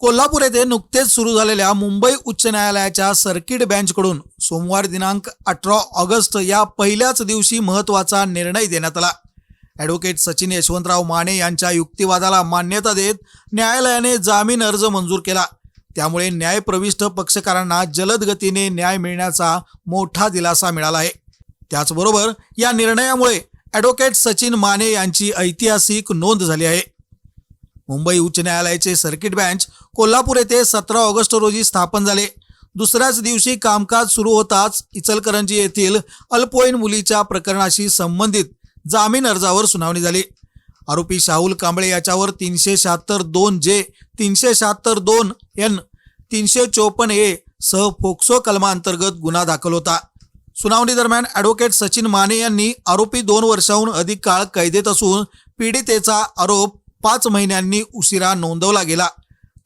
कोल्हापूर येथे नुकतेच सुरू झालेल्या मुंबई उच्च न्यायालयाच्या सर्किट बेंचकडून सोमवार दिनांक अठरा ऑगस्ट या पहिल्याच दिवशी महत्त्वाचा निर्णय देण्यात आला. ॲडव्होकेट सचिन यशवंतराव माने यांच्या युक्तिवादाला मान्यता देत न्यायालयाने जामीन अर्ज मंजूर केला. त्यामुळे न्यायप्रविष्ट पक्षकारांना जलद गतीने न्याय मिळण्याचा मोठा दिलासा मिळाला आहे. त्याचबरोबर या निर्णयामुळे ॲडव्होकेट सचिन माने यांची ऐतिहासिक नोंद झाली आहे. मुंबई उच्च न्यायालयाचे सर्किट बँच कोल्हापूर येथे सतरा ऑगस्ट रोजी स्थापन झाले. दुसऱ्याच दिवशी कामकाज सुरू होताच इचलकरंजी येथील अल्पवयीन मुलीच्या प्रकरणाशी संबंधित जामीन अर्जावर सुनावणी झाली. आरोपी शाहुल कांबळे याच्यावर तीनशे शहात्तर दोन जे तीनशे शहात्तर दोन एन तीनशे चोपन्न ए सह फोक्सो कलमांतर्गत गुन्हा दाखल होता. सुनावणी दरम्यान ॲडव्होकेट सचिन माने यांनी आरोपी दोन वर्षाहून अधिक काळ कैदेत असून पीडितेचा आरोप पाच महिन्यांनी उशिरा नोंदवला गेला.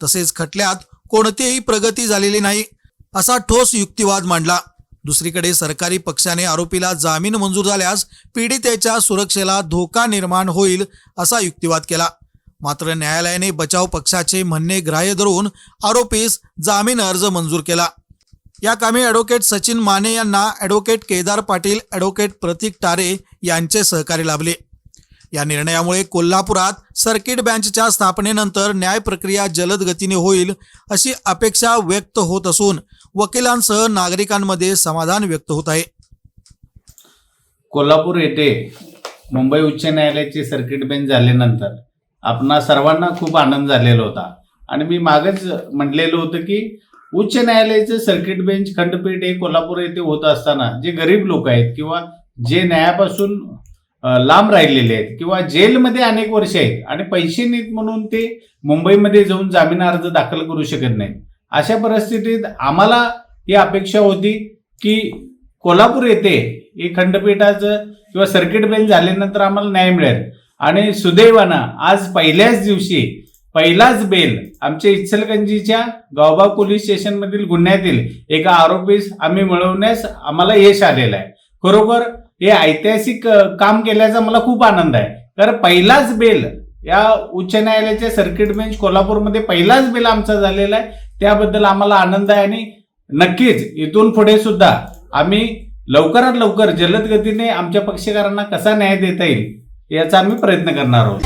तसेच खटल्यात कोणतीही प्रगती झालेली नाही असा ठोस युक्तिवाद मांडला. दुसरीकडे सरकारी पक्षाने आरोपीला जामीन मंजूर झाल्यास पीडितेच्या सुरक्षेला धोका निर्माण होईल असा युक्तिवाद केला. मात्र न्यायालयाने बचाव पक्षाचे म्हणणे ग्राह्य धरून आरोपीस जामीन अर्ज मंजूर केला. या कामी ॲडव्होकेट सचिन माने यांना ॲडव्होकेट केदार पाटील ॲडव्होकेट प्रतीक टारे यांचे सहकार्य लाभले. या निर्णयामुळे कोल्हापुरात सर्किट बेंचच्या स्थापनेनंतर न्याय प्रक्रिया जलद गतीने होईल अशी अपेक्षा व्यक्त होत असून वकिलांसह नागरिकांमध्ये समाधान व्यक्त होत आहे. कोल्हापूर येथे मुंबई उच्च न्यायालयाचे सर्किट बेंच झाल्यानंतर आपणा सर्वांना खूप आनंद झालेला होता. आणि मी मागच म्हटलेलं होतं की उच्च न्यायालयाचं सर्किट बेंच खंडपीठ हे कोल्हापूर येथे होत असताना जे गरीब लोक आहेत किंवा जे न्यायापासून लांब राहिलेले आहेत किंवा जेलमध्ये अनेक वर्ष आहेत आणि पैसे नाहीत म्हणून ते मुंबईमध्ये जाऊन जामीन अर्ज दाखल करू शकत नाहीत. अशा परिस्थितीत आम्हाला ही अपेक्षा होती की कोल्हापूर येथे हे खंडपीठाचं किंवा सर्किट बेंच झाल्यानंतर आम्हाला न्याय मिळेल. आणि सुदैवानं आज पहिल्याच दिवशी पहिलाच बेल आमच्या इचलगंजीच्या गावबा पोलीस स्टेशनमधील गुन्ह्यातील एका आरोपीस आम्ही मिळवण्यास आम्हाला यश आलेलं आहे. खरोखर हे ऐतिहासिक काम केल्याचा मला खूप आनंद आहे. कारण पहिलाच बेल या उच्च न्यायालयाच्या सर्किट बेंच कोल्हापूरमध्ये पहिलाच बेल आमचा झालेला आहे. त्याबद्दल आम्हाला आनंद आहे आणि नक्कीच इथून पुढे सुद्धा आम्ही लवकरात लवकर जलद गतीने आमच्या पक्षकारांना कसा न्याय देता येईल याचा आम्ही प्रयत्न करणार आहोत.